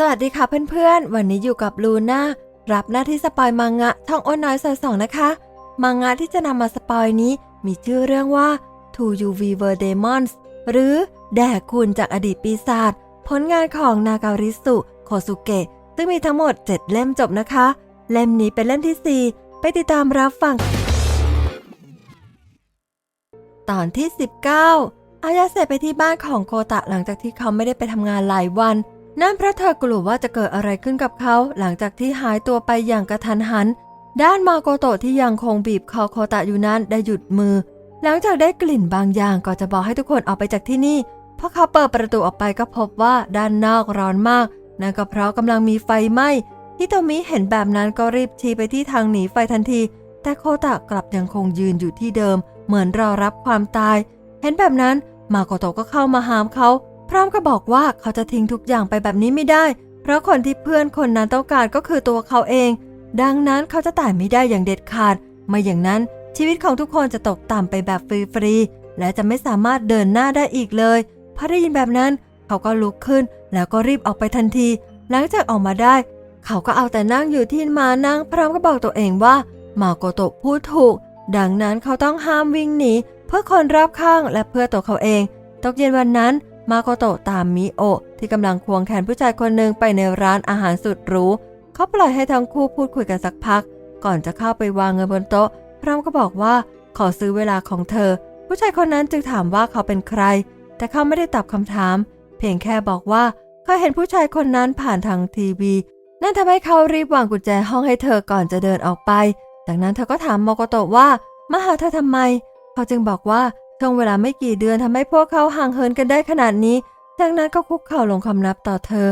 สวัสดีค่ะเพื่อนๆ วันนี้อยู่กับลูน่ารับหน้าที่สปอยมังงะช่องอ้นน้อยซอยสองนะคะ มังงะที่จะนำมาสปอยนี้มีชื่อเรื่องว่า To You We Were Demons หรือแด่คุณจากอดีตปีศาจผลงานของนาการิสุโคสุเกะซึ่งมีทั้งหมด 7 เล่มจบนะคะ เล่มนี้เป็นเล่มทีสี่4 ไปติดตามรับฟัง ตอนที่ 19 อายาเสไปที่บ้านของโคตะหลังจากที่เขาไม่ได้ไปทำงานหลายวัน นั่นเพราะเธอกลัวว่าจะเกิดอะไรขึ้นกับเขา หลังจากที่หายตัวไปอย่างกระทันหัน ด้านมาโกโตะที่ยังคงบีบคอโคตะอยู่นั้นได้หยุดมือ หลังจากได้กลิ่นบางอย่างก็จะบอกให้ทุกคนออกไปจากที่นี่พอเขาเปิดประตูออกไปก็พบว่าด้านนอกร้อนมากนั่นก็เพราะกำลังมีไฟไหม้ฮิโตมิเห็นแบบนั้นก็รีบชี้ไปที่ทางหนีไฟทันที แต่โคตะกลับยังคงยืนอยู่ที่เดิม เหมือนรอรับความตาย เห็นแบบนั้นมาโกโตะก็เข้ามาหามเขา พร้อมกับบอกว่าเขาจะทิ้งทุกอย่างไปแบบนี้ไม่ได้ เพราะคนที่เพื่อนคนนั้นต้องการก็คือตัวเขาเอง ดังนั้นเขาจะตายไม่ได้อย่างเด็ดขาด ไม่อย่างนั้นชีวิตของทุกคนจะตกต่ำไปแบบฟรีๆและจะไม่สามารถเดินหน้าได้อีกเลยพอได้ยินแบบนั้น เขาก็ลุกขึ้น แล้วก็รีบออกไปทันที หลังจากออกมาได้ เขาก็เอาแต่นั่งอยู่ที่มานั่งพร้อมกับบอกตัวเองว่ามาโกโตะพูดถูก ดังนั้นเขาต้องห้ามวิ่งหนีเพื่อคนรอบข้างและเพื่อตัวเขาเอง ตกเย็นวันนั้น มาโกโตะตามมิโอที่กำลังควงแขนผู้ชายคนหนึ่งไปในร้านอาหารสุดหรูเขาปล่อยให้ทั้งคู่พูดคุยกันสักพัก ก่อนจะเข้าไปวางเงินบนโต๊ะ พร้อมก็บอกว่าขอซื้อเวลาของเธอ ผู้ชายคนนั้นจึงถามว่าเขาเป็นใคร แต่เขาไม่ได้ตอบคำถาม เพียงแค่บอกว่าเขาเห็นผู้ชายคนนั้นผ่านทางทีวี นั่นทำให้เขารีบวางกุญแจห้องให้เธอก่อนจะเดินออกไป จากนั้นเธอก็ถามโมโกโตะว่ามาหาเธอทำไม เขาจึงบอกว่า ช่วงเวลาไม่กี่เดือนทำให้พวกเขาห่างเหินกันได้ขนาดนี้จากนั้นก็คุกเข่าลงคำนับต่อเธอ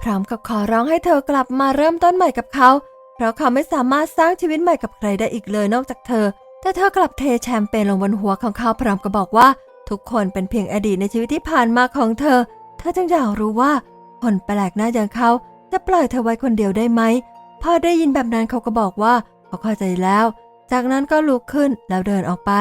พร้อมกับขอร้องให้เธอกลับมาเริ่มต้นใหม่กับเขา เพราะเขาไม่สามารถสร้างชีวิตใหม่กับใครได้อีกเลยนอกจากเธอ แต่เธอกลับเทแชมเปญลงบนหัวของเขาพร้อมกับบอกว่า ทุกคนเป็นเพียงอดีตในชีวิตที่ผ่านมาของเธอ เธอจึงอยากรู้ว่า คนแปลกหน้าอย่างเขาจะปล่อยเธอไว้คนเดียวได้ไหมพอได้ยินแบบนั้นเขาก็บอกว่าเขาเข้าใจแล้ว จากนั้นก็ลุกขึ้นแล้วเดินออกไป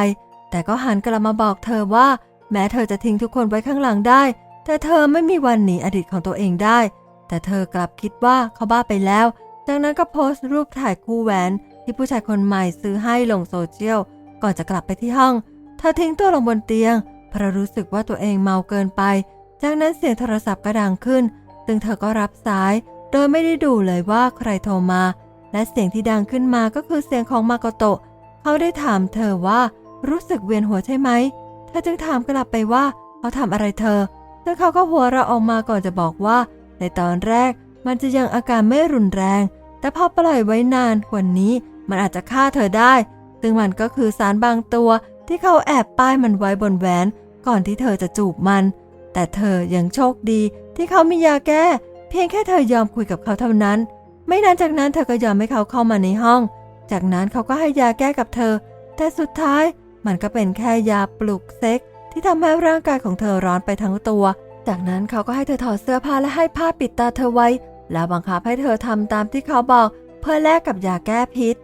แต่ก็หันกลับมาบอกเธอว่า แม้เธอจะทิ้งทุกคนไว้ข้างหลังได้ แต่เธอไม่มีวันหนีอดีตของตัวเองได้ แต่เธอกลับคิดว่าเขาบ้าไปแล้วจากนั้นก็โพสต์รูปถ่ายคู่แหวนที่ผู้ชายคนใหม่ซื้อให้ลงโซเชียลก่อนจะกลับไปที่ห้อง เธอทิ้งตัวลงบนเตียงเพราะรู้สึกว่าตัวเองเมาเกินไป จากนั้นเสียงโทรศัพท์ก็ดังขึ้น ซึ่งเธอก็รับสาย โดยไม่ได้ดูเลยว่าใครโทรมา และเสียงที่ดังขึ้นมาก็คือเสียงของมาโกโตะ เขาได้ถามเธอว่า รู้สึกเวียนหัวใช่ไหม เธอจึงถามกลับไปว่าเขาทำอะไรเธอซึ่งเขาก็หัวเราะออกมาก่อนจะบอกว่า ในตอนแรกมันจะยังอาการไม่รุนแรง แต่พอปล่อยไว้นานกว่านี้ มันอาจจะฆ่าเธอได้ ซึ่งมันก็คือสารบางตัวที่เขาแอบป้ายมันไว้บนแหวนก่อนที่เธอจะจูบมัน แต่เธอยังโชคดีที่เขามียาแก้ เพียงแค่เธอยอมคุยกับเขาเท่านั้น ไม่นานจากนั้นเธอก็ยอมให้เขาเข้ามาในห้อง จากนั้นเขาก็ให้ยาแก้กับเธอ แต่สุดท้าย มันก็เป็นแค่ยาปลุกเซ็ก ที่ทำให้ร่างกายของเธอร้อนไปทั้งตัว จากนั้นเขาก็ให้เธอถอดเสื้อผ้าและให้ผ้าปิดตาเธอไว้ แล้วบังคับให้เธอทำตามที่เขาบอก เพื่อแลกกับยาแก้พิษ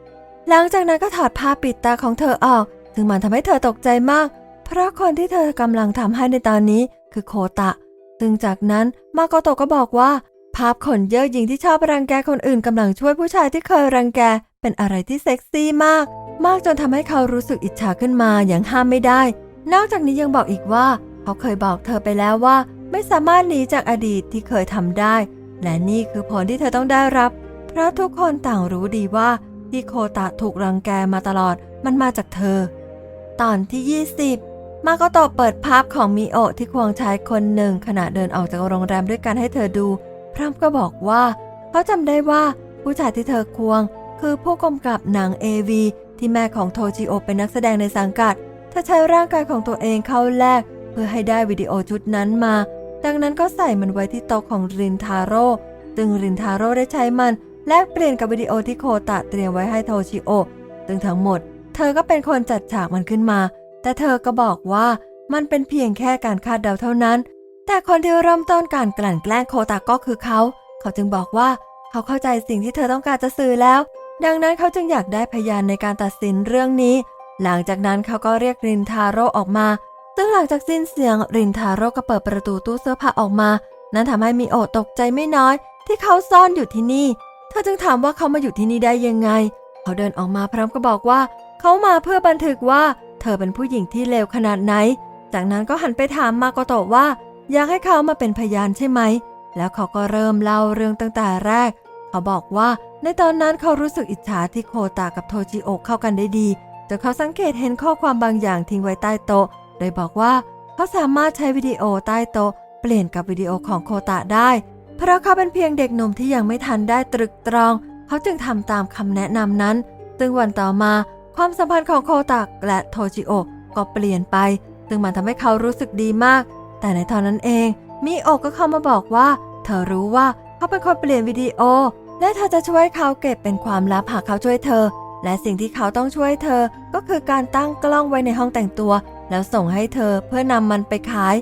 หลังจากนั้นก็ถอดผ้าปิดตาของเธอออก ซึ่งมันทำให้เธอตกใจมาก เพราะคนที่เธอกำลังทำให้ในตอนนี้คือโคตะ ซึ่งจากนั้นมาโกโตะก็บอกว่า ภาพขนเย่อหญิงที่ชอบรังแกคนอื่นกำลังช่วยผู้ชายที่เคยรังแกเป็นอะไรที่เซ็กซี่มาก มากจนทำให้เขารู้สึกอิจฉาขึ้นมาอย่างห้ามไม่ได้ นอกจากนี้ยังบอกอีกว่า เขาเคยบอกเธอไปแล้วว่า ไม่สามารถหนีจากอดีตที่เคยทำได้ และนี่คือผลที่เธอต้องได้รับ เพราะทุกคนต่างรู้ดีว่าที่โคตะถูกรังแกมาตลอดมันมาจากเธอ ตอนที่ 20 มาโกโตะเปิดภาพของมิโอะที่ควงชายคนหนึ่ง ขณะเดินออกจากโรงแรมด้วยกันให้เธอดู พร้อมก็บอกว่า เขาจำได้ว่าผู้ชายที่เธอควง คือผู้กำกับหนัง AV ที่แม่ของโทจิโอเป็นนักแสดงในสังกัดเธอใช้ร่างกายของตัวเองเข้าแลกเพื่อให้ได้วิดีโอชุดนั้นมา ดังนั้นก็ใส่มันไว้ที่โต๊ะของรินทาโร่ซึ่งรินทาโร่ได้ใช้มันแลกเปลี่ยนกับวิดีโอที่โคตะเตรียมไว้ให้โทจิโอซึ่งทั้งหมด เธอก็เป็นคนจัดฉากมันขึ้นมา แต่เธอก็บอกว่ามันเป็นเพียงแค่การคาดเดาเท่านั้น แต่คนที่เริ่มต้นการกลั่นแกล้งโคตะก็คือเขา เขาจึงบอกว่าเขาเข้าใจสิ่งที่เธอต้องการจะสื่อแล้ว ดังนั้นเขาจึงอยากได้พยานในการตัดสินเรื่องนี้ หลังจากนั้นเขาก็เรียกรินทาโร่ออกมา ซึ่งหลังจากสิ้นเสียงรินทาโร่ก็เปิดประตูตู้เสื้อผ้าออกมา นั่นทำให้มีโอตกใจไม่น้อย ที่เขาซ่อนอยู่ที่นี่ เธอจึงถามว่าเขามาอยู่ที่นี่ได้ยังไง เขาเดินออกมาพร้อมกับบอกว่า เขามาเพื่อบันทึกว่า เธอเป็นผู้หญิงที่เลวขนาดไหน จากนั้นก็หันไปถามมาโกโตะว่า อยากให้เขามาเป็นพยานใช่ไหม แล้วเขาก็เริ่มเล่าเรื่องตั้งแต่แรก เขาบอกว่า ในตอนนั้นเขารู้สึกอิจฉาที่โคตากับโทจิโอะเข้ากันได้ดีจนเขาสังเกตเห็นข้อความบางอย่างทิ้งไว้ใต้โต๊ะ โดยบอกว่าเขาสามารถใช้วิดีโอใต้โต๊ะ เปลี่ยนกับวิดีโอของโคตะได้ เพราะเขาเป็นเพียงเด็กหนุ่มที่ยังไม่ทันได้ตรึกตรอง เขาจึงทำตามคำแนะนำนั้น ซึ่งวันต่อมาความสัมพันธ์ของโคตะและโทจิโอะก็เปลี่ยนไป ซึ่งมันทำให้เขารู้สึกดีมาก แต่ในตอนนั้นเองมิโอะก็เข้ามาบอกว่า เธอรู้ว่าเขาเป็นคนเปลี่ยนวิดีโอ และเธอจะช่วยเขาเก็บเป็นความลับหากเขาช่วยเธอ และสิ่งที่เขาต้องช่วยเธอ ก็คือการตั้งกล้องไว้ในห้องแต่งตัว แล้วส่งให้เธอเพื่อนำมันไปขาย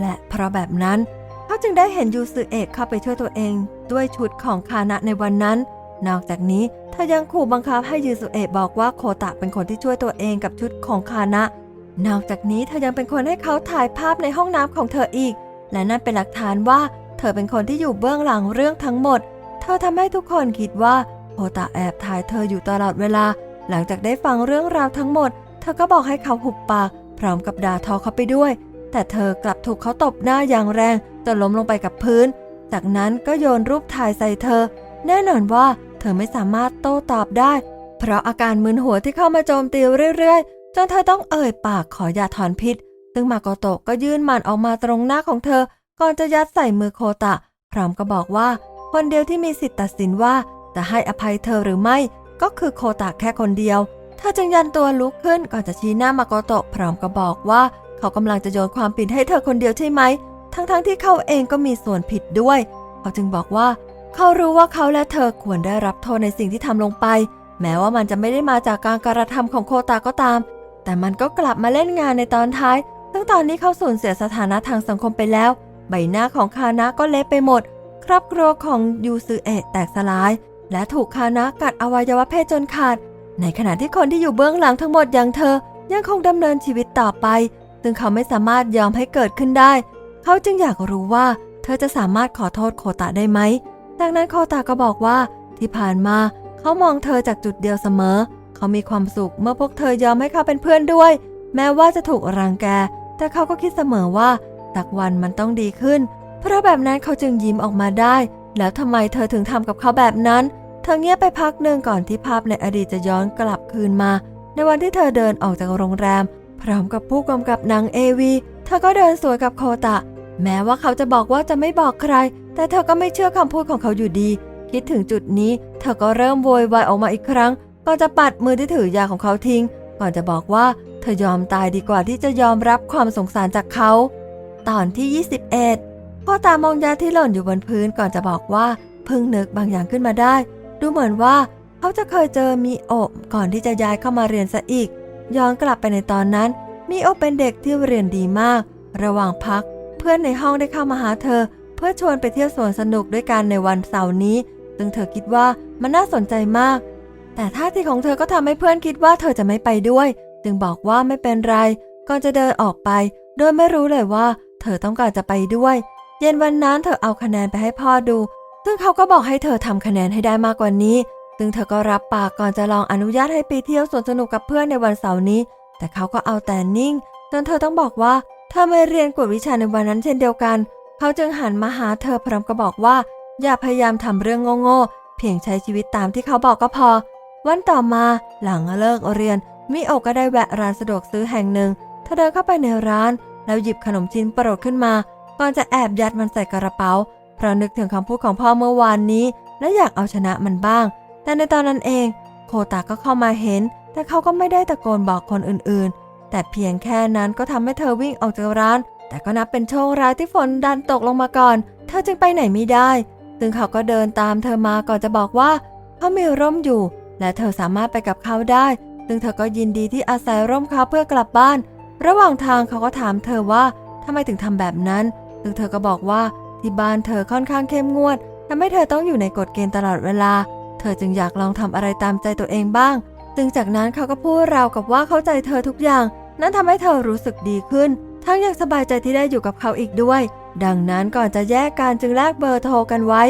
และเพราะแบบนั้น เขาจึงได้เห็นยูซึเอะเข้าไปช่วยตัวเอง ด้วยชุดของคานะในวันนั้น นอกจากนี้เธอยังขู่บังคับให้ยูซึเอะบอกว่าโคตะเป็นคนที่ช่วยตัวเองกับชุดของคานะ นอกจากนี้เธอยังเป็นคนให้เขาถ่ายภาพในห้องน้ำของเธออีก และนั่นเป็นหลักฐานว่า เธอเป็นคนที่อยู่เบื้องหลังเรื่องทั้งหมด ธอทำให้ทุกคนคิดว่าโคตะแอบถ่ายเธออยู่ตลอดเวลา หลังจากได้ฟังเรื่องราวทั้งหมด เธอก็บอกให้เขาหุบปาก พร้อมกับด่าทอเขาไปด้วย แต่เธอกลับถูกเขาตบหน้าอย่างแรงจนล้มลงไปกับพื้น จากนั้นก็โยนรูปถ่ายใส่เธอ แน่นอนว่าเธอไม่สามารถโต้ตอบได้ เพราะอาการมึนหัวที่เข้ามาโจมตีเรื่อยๆ จนเธอต้องเอ่ยปากขอยาถอนพิษ ซึ่งมาโกโตะก็ยื่นมันออกมาตรงหน้าของเธอ ก่อนจะยัดใส่มือโคตะ พร้อมก็บอกว่า คนเดียวที่มีสิทธิ์ตัดสินว่าจะให้อภัยเธอหรือไม่ ก็คือโคตะแค่คนเดียว เธอจึงยันตัวลุกขึ้นก่อนจะชี้หน้ามาโกโตะพร้อมกับบอกว่า เขากำลังจะโยนความผิดให้เธอคนเดียวใช่ไหม ทั้งๆทที่เขาเองก็มีส่วนผิดด้วย เขาจึงบอกว่า เขารู้ว่าเขาและเธอควรได้รับโทษในสิ่งที่ทำลงไป แม้ว่ามันจะไม่ได้มาจากการกระทำของโคตาก็ตาม แต่มันก็กลับมาเล่นงานในตอนท้ายซึ่งตอนนี้เขาสูญเสียสถานะทางสังคมไปแล้ว ใบหน้าของคานะก็เละไปหมด ครอบครัวของยูซืเอะแตกสลาย และถูกคานะกัดอวัยวะเพศจนขาด ในขณะที่คนที่อยู่เบื้องหลังทั้งหมดอย่างเธอ ยังคงดำเนินชีวิตต่อไป ซึ่งเขาไม่สามารถยอมให้เกิดขึ้นได้ เขาจึงอยากรู้ว่า เธอจะสามารถขอโทษโคตะได้ไหมจากนั้นโคตาก็บอกว่า ที่ผ่านมาเขามองเธอจากจุดเดียวเสมอ เขามีความสุขเมื่อพวกเธอยอมให้เขาเป็นเพื่อนด้วย แม้ว่าจะถูกรังแก แต่เขาก็คิดเสมอว่าสักวันมันต้องดีขึ้น เพราะแบบนั้นเขาจึงยิ้มออกมาได้ แล้วทำไมเธอถึงทำกับเขาแบบนั้น เธอเงียบไปพักหนึ่งก่อนที่ภาพในอดีตจะย้อนกลับคืนมา ในวันที่เธอเดินออกจากโรงแรม พร้อมกับผู้กำกับหนังเอวีเธอก็เดินสวนกับโคตะ แม้ว่าเขาจะบอกว่าจะไม่บอกใคร แต่เธอก็ไม่เชื่อคำพูดของเขาอยู่ดี คิดถึงจุดนี้ เธอก็เริ่มโวยวายออกมาอีกครั้งก่อนจะปัดมือที่ถือยาของเขาทิ้ง ก่อนจะบอกว่า เธอยอมตายดีกว่าที่จะยอมรับความสงสารจากเขา ตอนที่ 21 พ่อตามองยาที่หล่นอยู่บนพื้นก่อนจะบอกว่าเพิ่งนึกบางอย่างขึ้นมาได้ ดูเหมือนว่าเขาจะเคยเจอมีโอะก่อนที่จะย้ายเข้ามาเรียนซะอีก ย้อนกลับไปในตอนนั้น มีโอะเป็นเด็กที่เรียนดีมาก ระหว่างพัก เพื่อนในห้องได้เข้ามาหาเธอ เพื่อชวนไปเที่ยวสวนสนุกด้วยกันในวันเสาร์นี้ ซึ่งเธอคิดว่ามันน่าสนใจมาก แต่ท่าทีของเธอก็ทำให้เพื่อนคิดว่าเธอจะไม่ไปด้วย จึงบอกว่าไม่เป็นไรก่อนจะเดินออกไป โดยไม่รู้เลยว่า เธอต้องการจะไปด้วย เย็นวันนั้นเธอเอาคะแนนไปให้พ่อดู ซึ่งเขาก็บอกให้เธอทำคะแนนให้ได้มากกว่านี้ ซึ่งเธอก็รับปากก่อนจะลองอนุญาตให้ไปเที่ยวสวนสนุกกับเพื่อนในวันเสาร์นี้ แต่เขาก็เอาแต่นิ่ง จนเธอต้องบอกว่าเธอไม่เรียนกวดวิชาในวันนั้นเช่นเดียวกัน เขาจึงหันมาหาเธอพร้อมกับบอกว่า อย่าพยายามทำเรื่องโง่ๆ เพียงใช้ชีวิตตามที่เขาบอกก็พอ วันต่อมาหลังเลิกเรียน มิโอก็ได้แวะร้านสะดวกซื้อแห่งหนึ่ง เธอเดินเข้าไปในร้าน แล้วหยิบขนมชิ้นโปรดขึ้นมา ก่อนจะแอบยัดมันใส่กระเป๋า เพราะนึกถึงคำพูดของพ่อเมื่อวานนี้ และอยากเอาชนะมันบ้าง แต่ในตอนนั้นเอง โคตาก็เข้ามาเห็น แต่เขาก็ไม่ได้ตะโกนบอกคนอื่นๆ แต่เพียงแค่นั้นก็ทำให้เธอวิ่งออกจากร้าน แต่ก็นับเป็นโชคร้ายที่ฝนดันตกลงมาก่อน เธอจึงไปไหนไม่ได้ ซึ่งเขาก็เดินตามเธอมาก่อนจะบอกว่า เขามีร่มอยู่ และเธอสามารถไปกับเขาได้ ซึ่งเธอก็ยินดีที่อาศัยร่มเขาเพื่อกลับบ้าน ระหว่างทางเขาก็ถามเธอว่าทำไมถึงทำแบบนั้น ซึ่งเธอก็บอกว่าที่บ้านเธอค่อนข้างเข้มงวดทำให้เธอต้องอยู่ในกฎเกณฑ์ตลอดเวลา เธอจึงอยากลองทำอะไรตามใจตัวเองบ้าง ซึ่งจากนั้นเขาก็พูดราวกับว่าเข้าใจเธอทุกอย่าง นั่นทำให้เธอรู้สึกดีขึ้น ทั้งยังสบายใจที่ได้อยู่กับเขาอีกด้วย ดังนั้นก่อนจะแยกกันจึงแลกเบอร์โทรกันไว้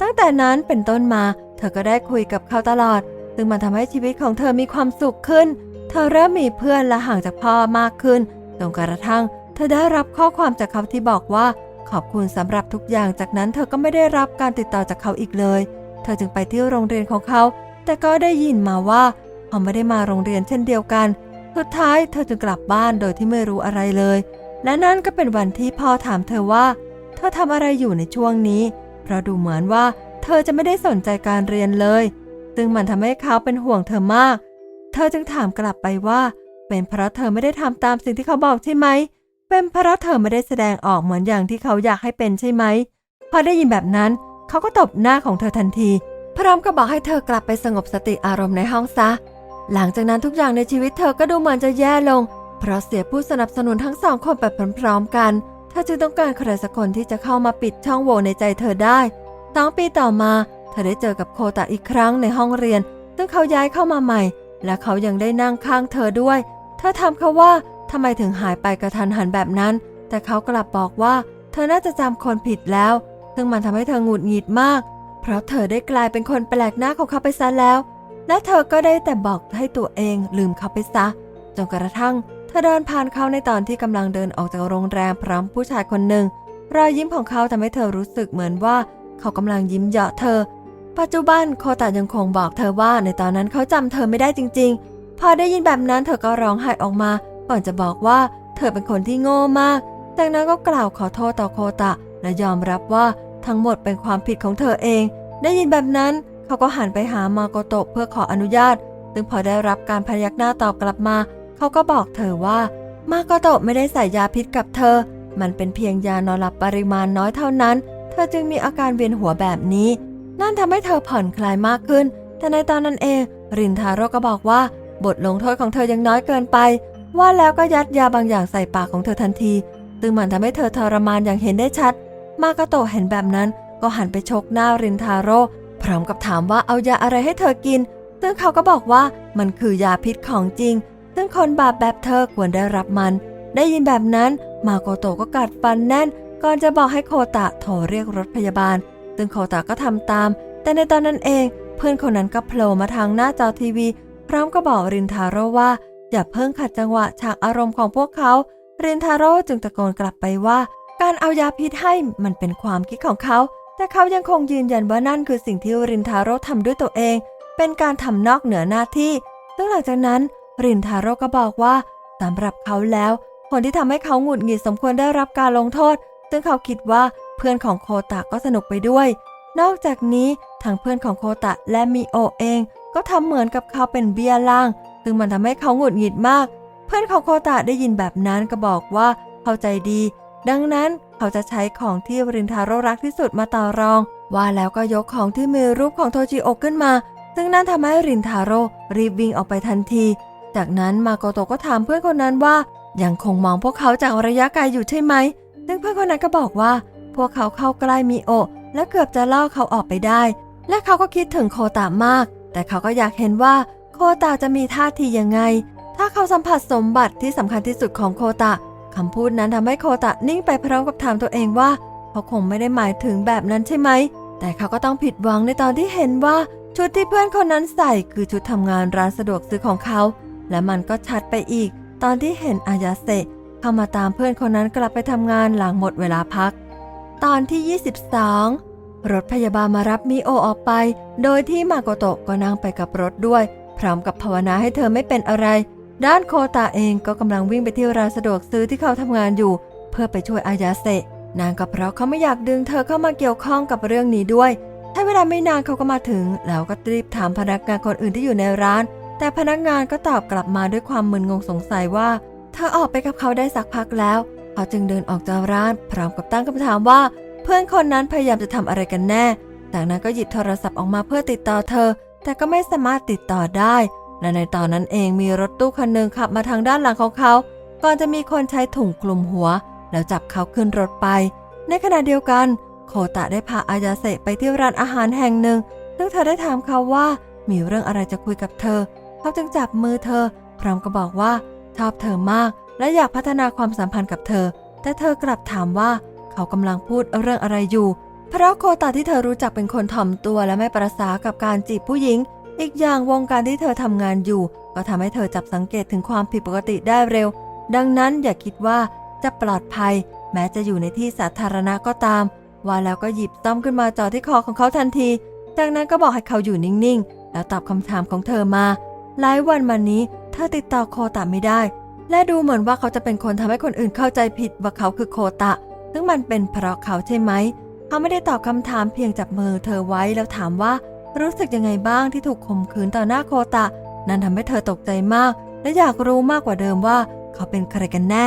ตั้งแต่นั้นเป็นต้นมา เธอก็ได้คุยกับเขาตลอด ซึ่งมันทำให้ชีวิตของเธอมีความสุขขึ้น เธอเริ่มมีเพื่อนและห่างจากพ่อมากขึ้นจนกระทั่ง เธอได้รับข้อความจากเขาที่บอกว่า ขอบคุณสำหรับทุกอย่างจากนั้นเธอก็ไม่ได้รับการติดต่อจากเขาอีกเลย เธอจึงไปที่โรงเรียนของเขา แต่ก็ได้ยินมาว่าเขาไม่ได้มาโรงเรียนเช่นเดียวกัน สุดท้ายเธอจึงกลับบ้านโดยที่ไม่รู้อะไรเลย และนั่นก็เป็นวันที่พ่อถามเธอว่า เธอทำอะไรอยู่ในช่วงนี้ เพราะดูเหมือนว่า เธอจะไม่ได้สนใจการเรียนเลย ซึ่งมันทำให้เขาเป็นห่วงเธอมาก เธอจึงถามกลับไปว่า เป็นเพราะเธอไม่ได้ทำตามสิ่งที่เขาบอกใช่ไหม เป็นเพราะเธอไม่ได้แสดงออกเหมือนอย่างที่เขาอยากให้เป็นใช่ไหม พอได้ยินแบบนั้น เขาก็ตบหน้าของเธอทันที พร้อมกับบอกให้เธอกลับไปสงบสติอารมณ์ในห้องซะ หลังจากนั้นทุกอย่างในชีวิตเธอก็ดูเหมือนจะแย่ลง เพราะเสียผู้สนับสนุนทั้งสองคนไปพร้อมๆกัน เธอจึงต้องการใครสักคนที่จะเข้ามาปิดช่องโหว่ในใจเธอได้สองปีต่อมา เธอได้เจอกับโคตะอีกครั้งในห้องเรียน ซึ่งเขาย้ายเข้ามาใหม่ และเขายังได้นั่งข้างเธอด้วย เธอถามเขาว่า ทำไมถึงหายไปกระทันหันแบบนั้น แต่เขากลับบอกว่า เธอน่าจะจำคนผิดแล้ว ซึ่งมันทำให้เธอหงุดหงิดมาก เพราะเธอได้กลายเป็นคนแปลกหน้าของเขาไปซะแล้ว และเธอก็ได้แต่บอกให้ตัวเองลืมเขาไปซะ จนกระทั่ง เธอเดินผ่านเขาในตอนที่กำลังเดินออกจากโรงแรมพร้อมผู้ชายคนหนึ่งรอยยิ้มของเขาทำให้เธอรู้สึกเหมือนว่า เขากำลังยิ้มเยาะเธอ ปัจจุบันโคตะยังคงบอกเธอว่าในตอนนั้นเขาจำเธอไม่ได้จริง ๆ พอได้ยินแบบนั้นเธอก็ร้องไห้ออกมา ก่อนจะบอกว่าเธอเป็นคนที่โง่มาก จากนั้นก็กล่าวขอโทษต่อโคตะ และยอมรับว่าทั้งหมดเป็นความผิดของเธอเอง ได้ยินแบบนั้นเขาก็หันไปหามาโกโตะเพื่อขออนุญาต ซึ่งพอได้รับการพยักหน้าตอบกลับมา เขาก็บอกเธอว่า มาโกโตะไม่ได้ใส่ยาพิษกับเธอ มันเป็นเพียงยานอนหลับปริมาณน้อยเท่านั้น เธอจึงมีอาการเวียนหัวแบบนี้ นั่นทำให้เธอผ่อนคลายมากขึ้น แต่ในตอนนั้นเอง รินทาโร่ก็บอกว่า บทลงโทษของเธอยังน้อยเกินไป ว่าแล้วก็ยัดยาบางอย่างใส่ปากของเธอทันที ซึ่งมันทำให้เธอทรมานอย่างเห็นได้ชัด มาโกโตะเห็นแบบนั้นก็หันไปชกหน้ารินทาโร่พร้อมกับถามว่าเอายาอะไรให้เธอกิน ซึ่งเขาก็บอกว่ามันคือยาพิษของจริง ซึ่งคนบาปแบบเธอควรได้รับมัน ได้ยินแบบนั้น มาโกโตะก็กัดฟันแน่น ก่อนจะบอกให้โคตะโทรเรียกรถพยาบาล ซึ่งโคตะก็ทำตาม แต่ในตอนนั้นเอง เพื่อนคนนั้นก็โผล่มาทางหน้าจอทีวี พร้อมกับบอกรินทาโร่ว่า อย่าเพิ่งขัดจังหวะฉากอารมณ์ของพวกเขารินทาโร่จึงตะโกนกลับไปว่า การเอายาพิษให้มันเป็นความคิดของเขา แต่เขายังคงยืนยันว่านั่นคือสิ่งที่รินทาโร่ทำด้วยตัวเอง เป็นการทำนอกเหนือหน้าที่ ซึ่งหลังจากนั้นรินทาโร่ก็บอกว่าสำหรับเขาแล้ว คนที่ทำให้เขาหงุดหงิดสมควรได้รับการลงโทษ ซึ่งเขาคิดว่าเพื่อนของโคตะก็สนุกไปด้วย นอกจากนี้ทั้งเพื่อนของโคตะและมิโอเอง ก็ทำเหมือนกับเขาเป็นเบี้ยล่าง ซึ่งมันทำให้เขาหงุดหงิดมาก เพื่อนเของโคตะได้ยินแบบนั้นก็บอกว่าเข้าใจดี ดังนั้นเขาจะใช้ของที่รินทาโรรักที่สุดมาต่อรอง ว่าแล้วก็ยกของที่มีรูปของโทจิโอขึ้นมา ซึ่งนั่นทำให้รินทาโรรีบวิ่งออกไปทันที จากนั้นมาโกโตก็ถามเพื่อนคนนั้นว่ายังคงมองพวกเขาจากระยะไกลอยู่ใช่ไหม ซึ่งเพื่อนคนนั้นก็บอกว่า พวกเขาเข้าใกล้มิโอและเกือบจะล่อเขาออกไปได้ และเขาก็คิดถึงโคตะมาก แต่เขาก็อยากเห็นว่า โคตะจะมีท่าทียังไง ถ้าเขาสัมผัสสมบัติที่สำคัญที่สุดของโคตะคำพูดนั้นทำให้โคตะนิ่งไปพร้อมกับถามตัวเองว่าเขาคงไม่ได้หมายถึงแบบนั้นใช่ไหม แต่เขาก็ต้องผิดหวังในตอนที่เห็นว่าชุดที่เพื่อนคนนั้นใส่คือชุดทำงานร้านสะดวกซื้อของเขา และมันก็ชัดไปอีก ตอนที่เห็นอายาเซะเข้ามาตามเพื่อนคนนั้นกลับไปทำงานหลังหมดเวลาพัก ตอนที่ 22 รถพยาบาลมารับมิโอออกไป โดยที่มาโกโตะก็นั่งไปกับรถด้วย พร้อมกับภาวนาให้เธอไม่เป็นอะไร ด้านโคตาเองก็กำลังวิ่งไปที่ร้านสะดวกซื้อที่เขาทำงานอยู่ เพื่อไปช่วยอายาเซนางก็เพราะเขาไม่อยากดึงเธอเข้ามาเกี่ยวข้องกับเรื่องนี้ด้วยใช้เวลาไม่นานเขาก็มาถึง แล้วก็รีบถามพนักงานคนอื่นที่อยู่ในร้าน แต่พนักงานก็ตอบกลับมาด้วยความมึนงงสงสัยว่า เธอออกไปกับเขาได้สักพักแล้ว เขาจึงเดินออกจากร้าน พร้อมกับตั้งคำถามว่า เพื่อนคนนั้นพยายามจะทำอะไรกันแน่ จากนั้นก็หยิบโทรศัพท์ออกมาเพื่อติดต่อเธอ แต่ก็ไม่สามารถติดต่อได้ และในตอนนั้นเองมีรถตู้คันหนึ่งขับมาทางด้านหลังของเขา ก่อนจะมีคนใช้ถุงคลุมหัว แล้วจับเขาขึ้นรถไป ในขณะเดียวกัน โคตะได้พาอายาเซะไปที่ร้านอาหารแห่งหนึ่ง ซึ่งเธอได้ถามเขาว่ามีเรื่องอะไรจะคุยกับเธอ เขาจึงจับมือเธอ พร้อมกับบอกว่าชอบเธอมาก และอยากพัฒนาความสัมพันธ์กับเธอ แต่เธอกลับถามว่าเขากำลังพูดเรื่องอะไรอยู่ เพราะโคตาที่เธอรู้จักเป็นคนถ่อมตัวและไม่ประสากับการจีบผู้หญิง อีกอย่างวงการที่เธอทำงานอยู่ ก็ทำให้เธอจับสังเกตถึงความผิดปกติได้เร็ว ดังนั้นอย่าคิดว่าจะปลอดภัย แม้จะอยู่ในที่สาธารณะก็ตาม ว่าแล้วก็หยิบต้อมขึ้นมาจ่อที่คอของเขาทันที จากนั้นก็บอกให้เขาอยู่นิ่งๆ แล้วตอบคำถามของเธอมา หลายวันมานี้เธอติดต่อโคตะไม่ได้ และดูเหมือนว่าเขาจะเป็นคนทำให้คนอื่นเข้าใจผิดว่าเขาคือโคตะ ซึ่งมันเป็นเพราะเขาใช่ไหม เขาไม่ได้ตอบคำถามเพียงจับมือเธอไว้แล้วถามว่ารู้สึกยังไงบ้างที่ถูกข่มขืนต่อหน้าโคตะ นั่นทำให้เธอตกใจมาก และอยากรู้มากกว่าเดิมว่า เขาเป็นใครกันแน่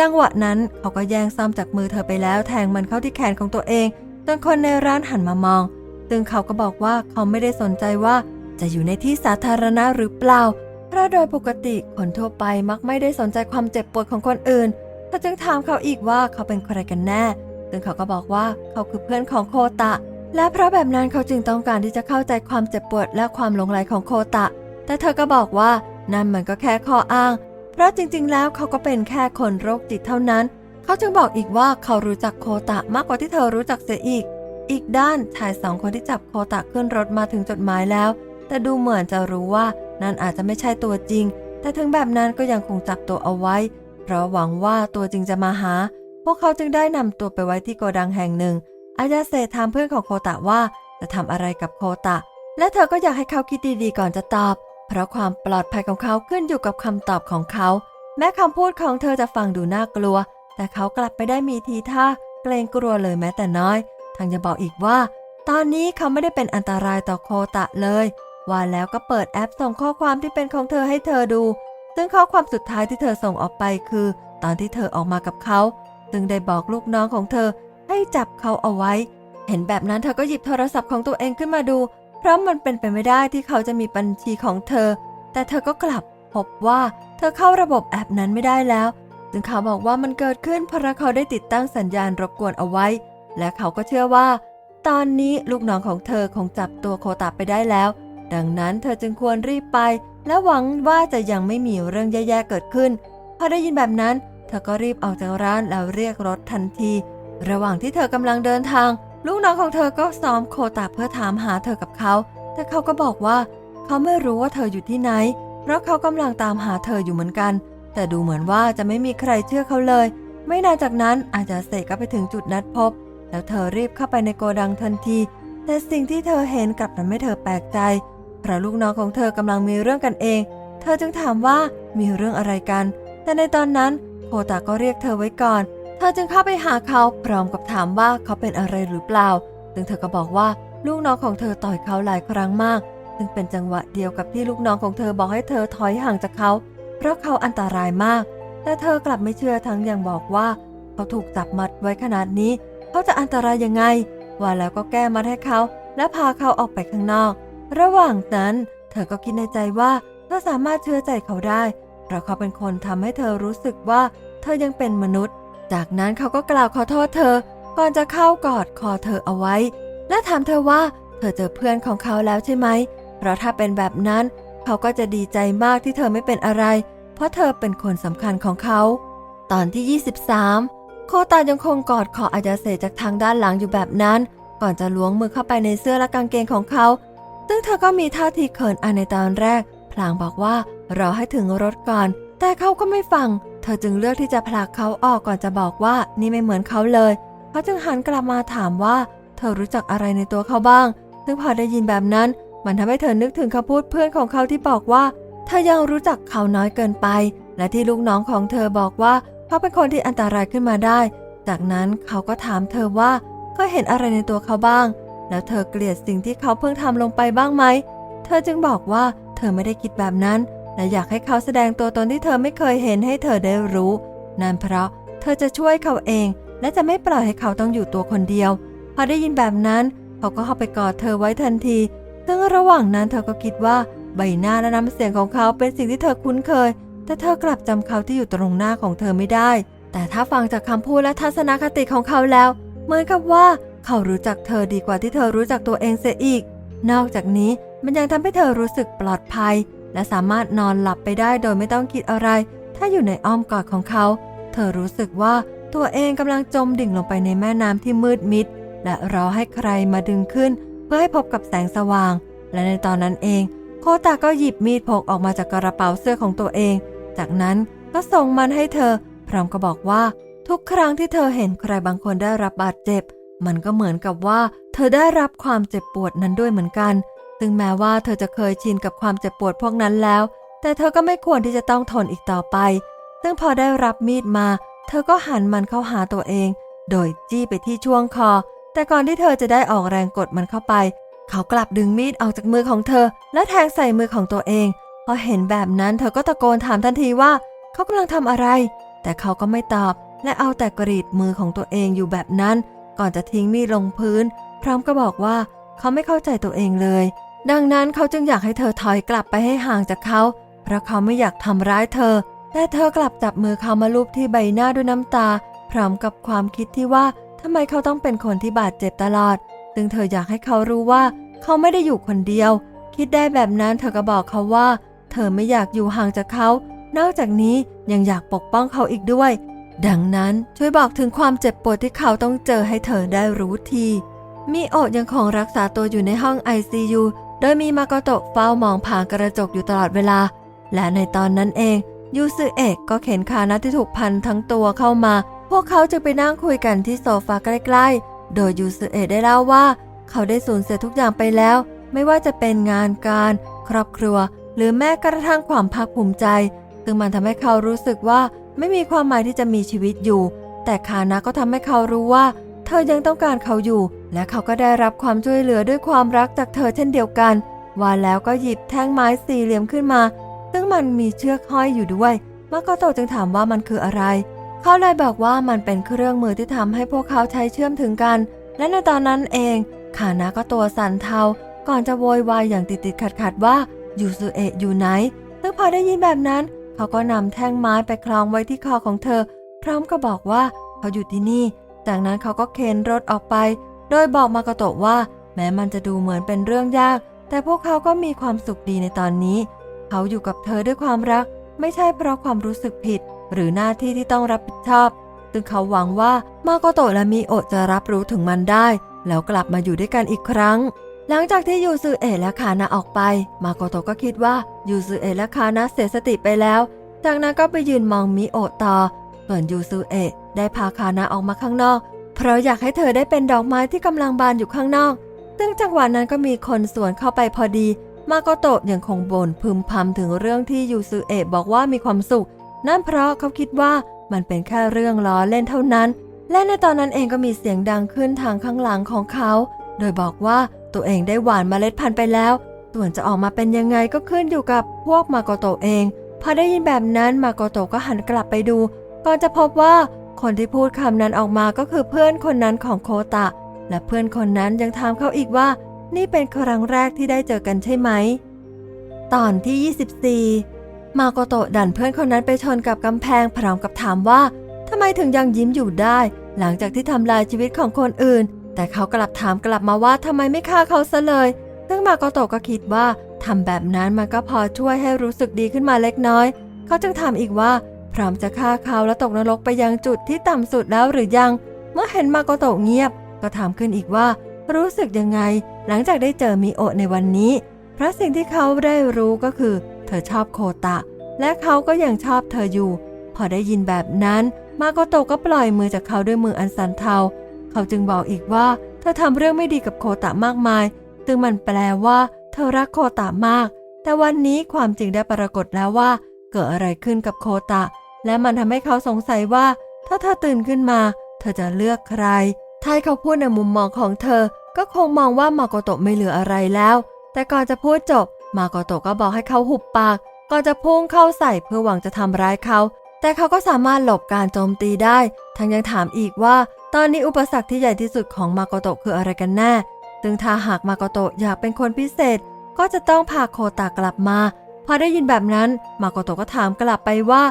จังหวะนั้นเขาก็แย่งซ่อมจากมือเธอไปแล้วแทงมันเข้าที่แขนของตัวเองจนคนในร้านหันมามอง ซึ่งเขาก็บอกว่าเขาไม่ได้สนใจว่า จะอยู่ในที่สาธารณะหรือเปล่า เพราะโดยปกติคนทั่วไปมักไม่ได้สนใจความเจ็บปวดของคนอื่นเธอจึงถามเขาอีกว่าเขาเป็นใครกันแน่ ซึ่งเขาก็บอกว่าเขาคือเพื่อนของโคตะ และเพราะแบบนั้นเขาจึงต้องการที่จะเข้าใจความเจ็บปวดและความหลงไหลของโคตะ แต่เธอก็บอกว่านั่นมันก็แค่ข้ออ้าง เพราะจริงๆ แล้วเขาก็เป็นแค่คนโรคจิตเท่านั้น เขาจึงบอกอีกว่าเขารู้จักโคตะมากกว่าที่เธอรู้จักเสียอีก อีกด้านชายสองคนที่จับโคตะขึ้นรถมาถึงจดหมายแล้ว แต่ดูเหมือนจะรู้ว่านั่นอาจจะไม่ใช่ตัวจริง แต่ถึงแบบนั้นก็ยังคงจับตัวเอาไว้ เพราะหวังว่าตัวจริงจะมาหา พวกเขาจึงได้นำตัวไปไว้ที่โกดังแห่งหนึ่ง อายาเซถามเพื่อนของโคตะว่าจะทำอะไรกับโคตะ และเธอก็อยากให้เขาคิดดีๆก่อนจะตอบ เพราะความปลอดภัยของเขาขึ้นอยู่กับคำตอบของเขา แม้คำพูดของเธอจะฟังดูน่ากลัว แต่เขากลับไม่ได้มีทีท่าเกรงกลัวเลยแม้แต่น้อยทั้งยังบอกอีกว่า ตอนนี้เขาไม่ได้เป็นอันตรายต่อโคตะเลย ว่าแล้วก็เปิดแอปส่งข้อความที่เป็นของเธอให้เธอดู ซึ่งข้อความสุดท้ายที่เธอส่งออกไปคือ ตอนที่เธอออกมากับเขา ซึ่งได้บอกลูกน้องของเธอให้จับเขาเอาไว้ เห็นแบบนั้นเธอก็หยิบโทรศัพท์ของตัวเองขึ้นมาดู เพราะมันเป็นไปไม่ได้ที่เขาจะมีบัญชีของเธอ แต่เธอก็กลับพบว่าเธอเข้าระบบแอปนั้นไม่ได้แล้วซึ่งเขาบอกว่ามันเกิดขึ้นเพราะเขาได้ติดตั้งสัญญาณรบกวนเอาไว้ และเขาก็เชื่อว่า ตอนนี้ลูกน้องของเธอคงจับตัวโคตะไปได้แล้ว ดังนั้นเธอจึงควรรีบไป และหวังว่าจะยังไม่มีเรื่องแย่ๆเกิดขึ้น พอได้ยินแบบนั้น ธอก็รีบออกจากร้านแล้วเรียกรถทันที ระหว่างที่เธอกำลังเดินทาง ลูกน้องของเธอก็ซ้อมโคตะเพื่อถามหาเธอกับเขา แต่เขาก็บอกว่า เขาไม่รู้ว่าเธออยู่ที่ไหน เพราะเขากำลังตามหาเธออยู่เหมือนกัน แต่ดูเหมือนว่าจะไม่มีใครเชื่อเขาเลย ไม่นานจากนั้นอาจารย์เสกก็ไปถึงจุดนัดพบ แล้วเธอรีบเข้าไปในโกดังทันที แต่สิ่งที่เธอเห็นกลับทำให้เธอแปลกใจ เพราะลูกน้องของเธอกำลังมีเรื่องกันเอง เธอจึงถามว่ามีเรื่องอะไรกัน แต่ในตอนนั้น โคตาก็เรียกเธอไว้ก่อน เธอจึงเข้าไปหาเขาพร้อมกับถามว่าเขาเป็นอะไรหรือเปล่า ซึ่งเธอก็บอกว่าลูกน้องของเธอต่อยเขาหลายครั้งมาก ซึ่งเป็นจังหวะเดียวกับที่ลูกน้องของเธอบอกให้เธอถอยห่างจากเขา เพราะเขาอันตรายมาก แต่เธอกลับไม่เชื่อทั้งยังบอกว่า เขาถูกจับมัดไว้ขนาดนี้ เขาจะอันตรายยังไง ว่าแล้วก็แก้มัดให้เขา และพาเขาออกไปข้างนอก ระหว่างนั้น เธอก็คิดในใจว่าเธอสามารถเชื่อใจเขาได้ ราะเขาเป็นคนทำให้เธอรู้สึกว่าเธอยังเป็นมนุษย์ จากนั้นเขาก็กล่าวขอโทษเธอ ก่อนจะเข้ากอดคอเธอเอาไว้ และถามเธอว่าเธอเจอเพื่อนของเขาแล้วใช่ไหม เพราะถ้าเป็นแบบนั้น เขาก็จะดีใจมากที่เธอไม่เป็นอะไร เพราะเธอเป็นคนสำคัญของเขา ตอนที่ 23 โคตายังคงกอดคออายาเซจากทางด้านหลังอยู่แบบนั้น ก่อนจะล้วงมือเข้าไปในเสื้อและกางเกงของเขา ซึ่งเธอก็มีท่าทีเขินอายในตอนแรก พลางบอกว่า รอให้ถึงรถก่อน แต่เขาก็ไม่ฟัง เธอจึงเลือกที่จะผลักเขาออกก่อนจะบอกว่านี่ไม่เหมือนเขาเลย เขาจึงหันกลับมาถามว่า เธอรู้จักอะไรในตัวเขาบ้าง ซึ่งพอได้ยินแบบนั้น มันทำให้เธอนึกถึงคำพูดเพื่อนของเขาที่บอกว่า เธอยังรู้จักเขาน้อยเกินไป และที่ลูกน้องของเธอบอกว่าเขาเป็นคนที่อันตรายขึ้นมาได้ จากนั้นเขาก็ถามเธอว่าเขาเห็นอะไรในตัวเขาบ้าง แล้วเธอเกลียดสิ่งที่เขาเพิ่งทำลงไปบ้างไหม เธอจึงบอกว่าเธอไม่ได้คิดแบบนั้น และอยากให้เขาแสดงตัวตนที่เธอไม่เคยเห็นให้เธอได้รู้ นั่นเพราะเธอจะช่วยเขาเอง และจะไม่ปล่อยให้เขาต้องอยู่ตัวคนเดียว พอได้ยินแบบนั้นเขาก็เข้าไปกอดเธอไว้ทันที ซึ่งระหว่างนั้นเธอก็คิดว่าใบหน้าและน้ำเสียงของเขาเป็นสิ่งที่เธอคุ้นเคย แต่เธอกลับจำเขาที่อยู่ตรงหน้าของเธอไม่ได้ แต่ถ้าฟังจากคำพูดและทัศนคติของเขาแล้ว เหมือนกับว่าเขารู้จักเธอดีกว่าที่เธอรู้จักตัวเองเสียอีก นอกจากนี้มันยังทำให้เธอรู้สึกปลอดภัย และสามารถนอนหลับไปได้โดยไม่ต้องคิดอะไร ถ้าอยู่ในอ้อมกอดของเขา เธอรู้สึกว่าตัวเองกำลังจมดิ่งลงไปในแม่น้ำที่มืดมิด และรอให้ใครมาดึงขึ้น เพื่อให้พบกับแสงสว่าง และในตอนนั้นเอง โคตาก็หยิบมีดพกออกมาจากกระเป๋าเสื้อของตัวเอง จากนั้นก็ส่งมันให้เธอ พร้อมก็บอกว่า ทุกครั้งที่เธอเห็นใครบางคนได้รับบาดเจ็บ มันก็เหมือนกับว่า เธอได้รับความเจ็บปวดนั้นด้วยเหมือนกัน ซึ่งแม้ว่าเธอจะเคยชินกับความเจ็บปวดพวกนั้นแล้ว แต่เธอก็ไม่ควรที่จะต้องทนอีกต่อไป ซึ่งพอได้รับมีดมา เธอก็หันมันเข้าหาตัวเอง โดยจี้ไปที่ช่วงคอ แต่ก่อนที่เธอจะได้ออกแรงกดมันเข้าไป เขากลับดึงมีดออกจากมือของเธอ และแทงใส่มือของตัวเอง พอเห็นแบบนั้นเธอก็ตะโกนถามทันทีว่า เขากำลังทำอะไร แต่เขาก็ไม่ตอบ และเอาแต่กรีดมือของตัวเองอยู่แบบนั้น ก่อนจะทิ้งมีดลงพื้น พร้อมก็บอกว่าเขาไม่เข้าใจตัวเองเลย ดังนั้นเขาจึงอยากให้เธอถอยกลับไปให้ห่างจากเขา เพราะเขาไม่อยากทำร้ายเธอ แต่เธอกลับจับมือเขามาลูบที่ใบหน้าด้วยน้ำตา พร้อมกับความคิดที่ว่าทำไมเขาต้องเป็นคนที่บาดเจ็บตลอด ซึ่งเธออยากให้เขารู้ว่า เขาไม่ได้อยู่คนเดียว คิดได้แบบนั้นเธอก็บอกเขาว่า เธอไม่อยากอยู่ห่างจากเขา นอกจากนี้ยังอยากปกป้องเขาอีกด้วย ดังนั้นช่วยบอกถึงความเจ็บปวดที่เขาต้องเจอให้เธอได้รู้ทีมิโอะยังคงรักษาตัวอยู่ในห้อง ICU โดยมีมาโกโตะเฝ้ามองผ่านกระจกอยู่ตลอดเวลา และในตอนนั้นเองยูซึเอะก็เข็นคานะที่ถูกพันทั้งตัวเข้ามา พวกเขาจึงไปนั่งคุยกันที่โซฟาใกล้ๆ โดยยูซึเอะได้เล่าว่า เขาได้สูญเสียทุกอย่างไปแล้ว ไม่ว่าจะเป็นงานการ ครอบครัว หรือแม้กระทั่งความภาคภูมิใจ ซึ่งมันทำให้เขารู้สึกว่าไม่มีความหมายที่จะมีชีวิตอยู่ แต่คานะก็ทำให้เขารู้ว่า เธอยังต้องการเขาอยู่ และเขาก็ได้รับความช่วยเหลือด้วยความรักจากเธอเช่นเดียวกัน ว่าแล้วก็หยิบแท่งไม้สี่เหลี่ยมขึ้นมา ซึ่งมันมีเชือกห้อยอยู่ด้วยมาโกโตจึงถามว่ามันคืออะไร เขาเลยบอกว่ามันเป็นเครื่องมือที่ทำให้พวกเขาใช้เชื่อมถึงกัน และในตอนนั้นเองคานะก็ตัวสั่นเทา ก่อนจะโวยวายอย่างติดติดขัดขัดว่ายูซุเอะอยู่ไหนซึ่งพอได้ยินแบบนั้น เขาก็นำแท่งไม้ไปคล้องไว้ที่คอของเธอ พร้อมกับบอกว่าเขาอยู่ที่นี่ จากนั้นเขาก็เข็นรถออกไป โดยบอกมาโกโตะว่า แม้มันจะดูเหมือนเป็นเรื่องยาก แต่พวกเขาก็มีความสุขดีในตอนนี้ เขาอยู่กับเธอด้วยความรัก ไม่ใช่เพราะความรู้สึกผิด หรือหน้าที่ที่ต้องรับผิดชอบ ซึ่งเขาหวังว่ามาโกโตะและมิโอจะรับรู้ถึงมันได้ แล้วกลับมาอยู่ด้วยกันอีกครั้ง หลังจากที่ยูซืเอะและคานะออกไป มาโกโตะก็คิดว่ายูซืเอะและคานะเสียสติไปแล้ว จากนั้นก็ไปยืนมองมิโอต่อส่วนยูซืเอะได้พาคานะออกมาข้างนอก เพราะอยากให้เธอได้เป็นดอกไม้ที่กำลังบานอยู่ข้างนอก ซึ่งจังหวะนั้นก็มีคนสวนเข้าไปพอดี มาโกโตะยังคงบ่นพึมพำถึงเรื่องที่ยูซืเอะบอกว่ามีความสุข นั่นเพราะเขาคิดว่ามันเป็นแค่เรื่องล้อเล่นเท่านั้น และในตอนนั้นเองก็มีเสียงดังขึ้นทางข้างหลังของเขา โดยบอกว่าตัวเองได้หว่านเมล็ดพันธุ์ไปแล้ว ส่วนจะออกมาเป็นยังไงก็ขึ้นอยู่กับพวกมาโกโตะเอง พอได้ยินแบบนั้นมาโกโตะก็หันกลับไปดู ก่อนจะพบว่า คนที่พูดคำนั้นออกมาก็คือเพื่อนคนนั้นของโคตะ และเพื่อนคนนั้นยังถามเขาอีกว่า นี่เป็นครั้งแรกที่ได้เจอกันใช่ไหม ตอนที่ 24 มาโกโตะดันเพื่อนคนนั้นไปชนกับกำแพงพร้อมกับถามว่าทำไมถึงยังยิ้มอยู่ได้ หลังจากที่ทำลายชีวิตของคนอื่น แต่เขากลับถามกลับมาว่าทำไมไม่ฆ่าเขาซะเลย ซึ่งมาโกโตะก็คิดว่าทำแบบนั้นมันก็พอช่วยให้รู้สึกดีขึ้นมาเล็กน้อย เขาจึงถามอีกว่า พร้อมจะฆ่าเขาและตกนรกไปยังจุดที่ต่ำสุดแล้วหรือยัง เมื่อเห็นมาโกโตะเงียบ ก็ถามขึ้นอีกว่า รู้สึกยังไง หลังจากได้เจอมิโอะในวันนี้ เพราะสิ่งที่เขาได้รู้ก็คือ เธอชอบโคตะ และเขาก็ยังชอบเธออยู่ พอได้ยินแบบนั้นมาโกโตะก็ปล่อยมือจากเขาด้วยมืออันสันเทา เขาจึงบอกอีกว่า เธอทำเรื่องไม่ดีกับโคตะมากมาย ซึ่งมันแปลว่า เธอรักโคตะมาก แต่วันนี้ความจริงได้ปรากฏแล้วว่า เกิดอะไรขึ้นกับโคตะ และมันทำให้เขาสงสัยว่า ถ้าเธอตื่นขึ้นมา เธอจะเลือกใครถ้าให้เขาพูดในมุมมองของเธอ ก็คงมองว่ามาโกโตะไม่เหลืออะไรแล้ว แต่ก่อนจะพูดจบ มาโกโตะก็บอกให้เขาหุบปาก ก่อนจะพุ่งเข้าใส่เพื่อหวังจะทำร้ายเขา แต่เขาก็สามารถหลบการโจมตีได้ ทั้งยังถามอีกว่า ตอนนี้อุปสรรคที่ใหญ่ที่สุดของมาโกโตะคืออะไรกันแน่ซึ่งถ้าหากมาโกโตะอยากเป็นคนพิเศษ ก็จะต้องพาโคตะกลับมา พอได้ยินแบบนั้น มาโกโตะก็ถามกลับไปว่า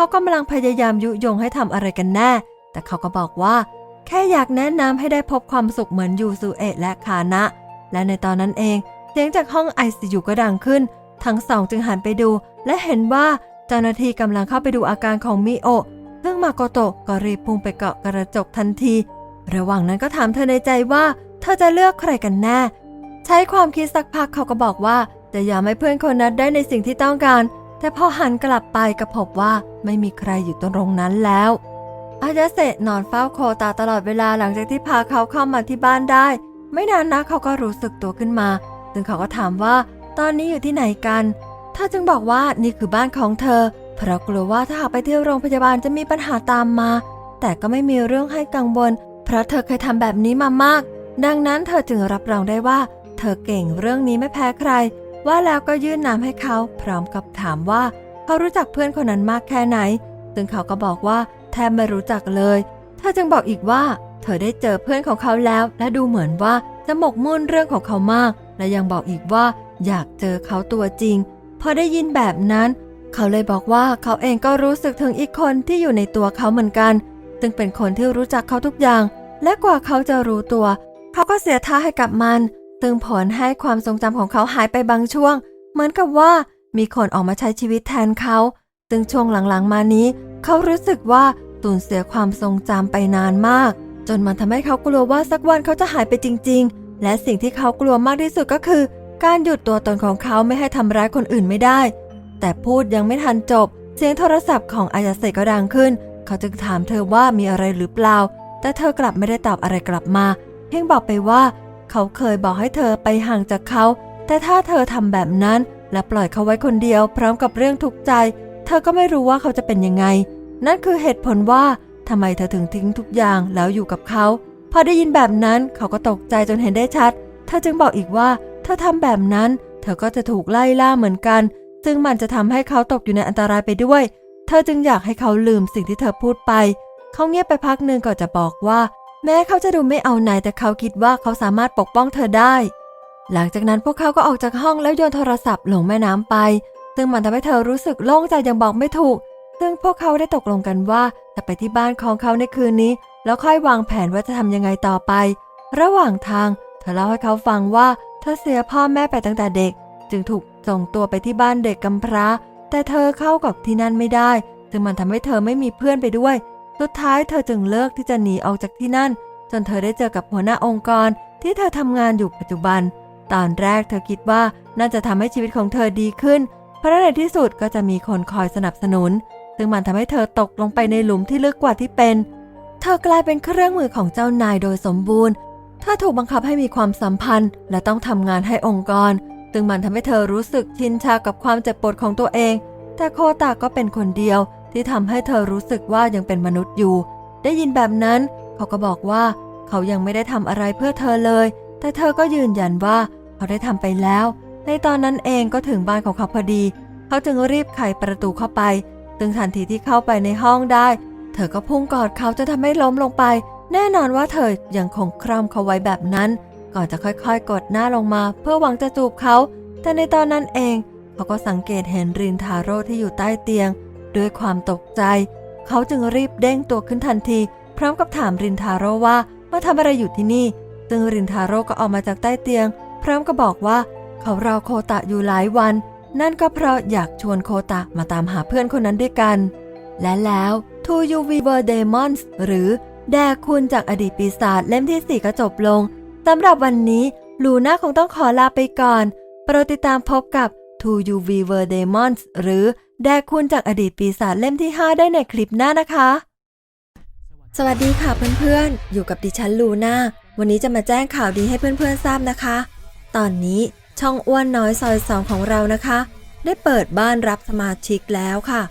เขากำลังพยายามยุยงให้ทำอะไรกันแน่ แต่เขาก็บอกว่า แค่อยากแนะนำให้ได้พบความสุขเหมือนยูซูเอะและคานะ และในตอนนั้นเองเสียงจากห้องไอซียูก็ดังขึ้น ทั้งสองจึงหันไปดู และเห็นว่าเจ้าหน้าที่กำลังเข้าไปดูอาการของมิโอซึ่งมาโกโตะก็รีบพุ่งไปเกาะกระจกทันที ระหว่างนั้นก็ถามเธอในใจว่า เธอจะเลือกใครกันแน่ ใช้ความคิดสักพักเขาก็บอกว่าจะยอมให้เพื่อนคนนั้นได้ในสิ่งที่ต้องการ แต่พอหันกลับไปก็พบว่าไม่มีใครอยู่ตรงนั้นแล้วอายาเสะนอนเฝ้าโคตาตลอดเวลาหลังจากที่พาเขาเข้ามาที่บ้านได้ ไม่นานนักเขาก็รู้สึกตัวขึ้นมา ซึ่งเขาก็ถามว่า ตอนนี้อยู่ที่ไหนกันเธอจึงบอกว่านี่คือบ้านของเธอ เพราะกลัวว่าถ้าหากไปที่โรงพยาบาลจะมีปัญหาตามมา แต่ก็ไม่มีเรื่องให้กังวล เพราะเธอเคยทำแบบนี้มามาก ดังนั้นเธอจึงรับรองได้ว่า เธอเก่งเรื่องนี้ไม่แพ้ใคร ว่าแล้วก็ยื่นน้ำให้เขาพร้อมกับถามว่า เขารู้จักเพื่อนคนนั้นมากแค่ไหน ซึ่งเขาก็บอกว่าแทบไม่รู้จักเลย เธอจึงบอกอีกว่า เธอได้เจอเพื่อนของเขาแล้ว และดูเหมือนว่าจะหมกมุ่นเรื่องของเขามาก และยังบอกอีกว่าอยากเจอเขาตัวจริง พอได้ยินแบบนั้น เขาเลยบอกว่าเขาเองก็รู้สึกถึงอีกคนที่อยู่ในตัวเขาเหมือนกัน ซึ่งเป็นคนที่รู้จักเขาทุกอย่าง และกว่าเขาจะรู้ตัว เขาก็เสียท่าให้กับมัน ซึ่งผลให้ความทรงจำของเขาหายไปบางช่วง เหมือนกับว่ามีคนออกมาใช้ชีวิตแทนเขาซึ่งช่วงหลังๆมานี้ เขารู้สึกว่าสูญเสียความทรงจำไปนานมาก จนมันทำให้เขากลัวว่าสักวันเขาจะหายไปจริง ๆ และสิ่งที่เขากลัวมากที่สุดก็คือ การหยุดตัวตนของเขาไม่ให้ทำร้ายคนอื่นไม่ได้ แต่พูดยังไม่ทันจบ เสียงโทรศัพท์ของอายาเซก็ดังขึ้น เขาจึงถามเธอว่ามีอะไรหรือเปล่า แต่เธอกลับไม่ได้ตอบอะไรกลับมา เพียงบอกไปว่า เขาเคยบอกให้เธอไปห่างจากเขา แต่ถ้าเธอทำแบบนั้นและปล่อยเขาไว้คนเดียว พร้อมกับเรื่องทุกข์ใจ เธอก็ไม่รู้ว่าเขาจะเป็นยังไง นั่นคือเหตุผลว่าทำไมเธอถึงทิ้งทุกอย่างแล้วอยู่กับเขา พอได้ยินแบบนั้นเขาก็ตกใจจนเห็นได้ชัด เธอจึงบอกอีกว่า เธอทำแบบนั้น เธอก็จะถูกไล่ล่าเหมือนกัน ซึ่งมันจะทำให้เขาตกอยู่ในอันตรายไปด้วย เธอจึงอยากให้เขาลืมสิ่งที่เธอพูดไป เขาเงียบไปพักหนึ่งก่อนจะบอกว่า แม้เขาจะดูไม่เอาไหนแต่เขาคิดว่าเขาสามารถปกป้องเธอได้ หลังจากนั้นพวกเขาก็ออกจากห้องแล้วโยนโทรศัพท์ลงแม่น้ำไป ซึ่งมันทำให้เธอรู้สึกโล่งใจอย่างบอกไม่ถูก ซึ่งพวกเขาได้ตกลงกันว่าจะไปที่บ้านของเขาในคืนนี้ แล้วค่อยวางแผนว่าจะทำยังไงต่อไป ระหว่างทาง เธอเล่าให้เขาฟังว่าเธอเสียพ่อแม่ไปตั้งแต่เด็ก จึงถูกส่งตัวไปที่บ้านเด็กกำพร้า แต่เธอเข้ากับที่นั่นไม่ได้ ซึ่งมันทำให้เธอไม่มีเพื่อนไปด้วย สุดท้ายเธอจึงเลิกที่จะหนีออกจากที่นั่น จนเธอได้เจอกับหัวหน้าองค์กรที่เธอทำงานอยู่ปัจจุบัน ตอนแรกเธอคิดว่าน่าจะทำให้ชีวิตของเธอดีขึ้น เพราะในที่สุดก็จะมีคนคอยสนับสนุน ซึ่งมันทำให้เธอตกลงไปในหลุมที่ลึกกว่าที่เป็น เธอกลายเป็นเครื่องมือของเจ้านายโดยสมบูรณ์ เธอถูกบังคับให้มีความสัมพันธ์ และต้องทำงานให้องค์กร ซึ่งมันทำให้เธอรู้สึกชินชากับความเจ็บปวดของตัวเอง แต่โคตาก็เป็นคนเดียว ที่ทำให้เธอรู้สึกว่ายังเป็นมนุษย์อยู่ ได้ยินแบบนั้นเขาก็บอกว่า เขายังไม่ได้ทำอะไรเพื่อเธอเลย แต่เธอก็ยืนยันว่าเขาได้ทำไปแล้ว ในตอนนั้นเองก็ถึงบ้านของเขาพอดี เขาจึงรีบไขประตูเข้าไปซึ่งทันทีที่เข้าไปในห้องได้ เธอก็พุ่งกอดเขาจนทำให้ล้มลงไป แน่นอนว่าเธอยังคงคร่ำเขาไว้แบบนั้น ก่อนจะค่อยๆ กดหน้าลงมา เพื่อหวังจะจูบเขา แต่ในตอนนั้นเอง เขาก็สังเกตเห็นรินทาโร่ที่อยู่ใต้เตียง ด้วยความตกใจ เขาจึงรีบเด้งตัวขึ้นทันที พร้อมกับถามรินทาโร่ว่ามาทำอะไรอยู่ที่นี่ ซึ่งรินทาโร่ก็ออกมาจากใต้เตียง พร้อมกับบอกว่า เขารอโคตะอยู่หลายวัน นั่นก็เพราะอยากชวนโคตะมาตามหาเพื่อนคนนั้นด้วยกัน และแล้ว To You We Were Demons หรือแดคุณจากอดีตปีศาจเล่มที่ 4 ก็จบลงสำหรับวันนี้ลูน่าคงต้องขอลาไปก่อน โปรดติดตามพบกับ To You We Were Demons หรือ แดคุณจากอดีตปีศาจเล่มที่ 5 ได้ในคลิปหน้านะคะ สวัสดีค่ะเพื่อนๆ อยู่กับดิฉันลูน่า วันนี้จะมาแจ้งข่าวดีให้เพื่อนๆทราบนะคะ ตอนนี้ช่องอ้วนน้อยซอยสองของเรานะคะ ได้เปิดบ้านรับสมาชิกแล้วค่ะ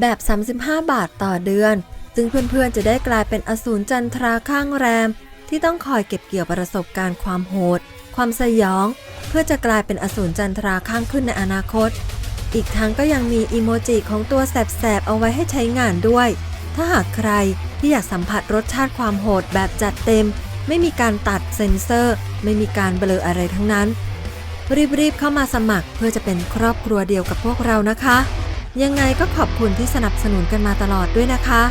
แบบ 35 บาทต่อเดือน ซึ่งเพื่อนๆ จะได้กลายเป็นอสูรจันทราข้างแรม ที่ต้องคอยเก็บเกี่ยวประสบการณ์ความโหด ความสยอง เพื่อจะกลายเป็นอสูรจันทราข้างขึ้นในอนาคต อีกทั้งก็ยังมีอีโมจิของตัวแสบๆเอาไว้ให้ใช้งานด้วย ถ้าหากใครที่อยากสัมผัสรสชาติความโหดแบบจัดเต็ม ไม่มีการตัดเซ็นเซอร์ ไม่มีการเบลออะไรทั้งนั้น รีบๆเข้ามาสมัครเพื่อจะเป็นครอบครัวเดียวกับพวกเรานะคะ ยังไงก็ขอบคุณที่สนับสนุนกันมาตลอดด้วยนะคะ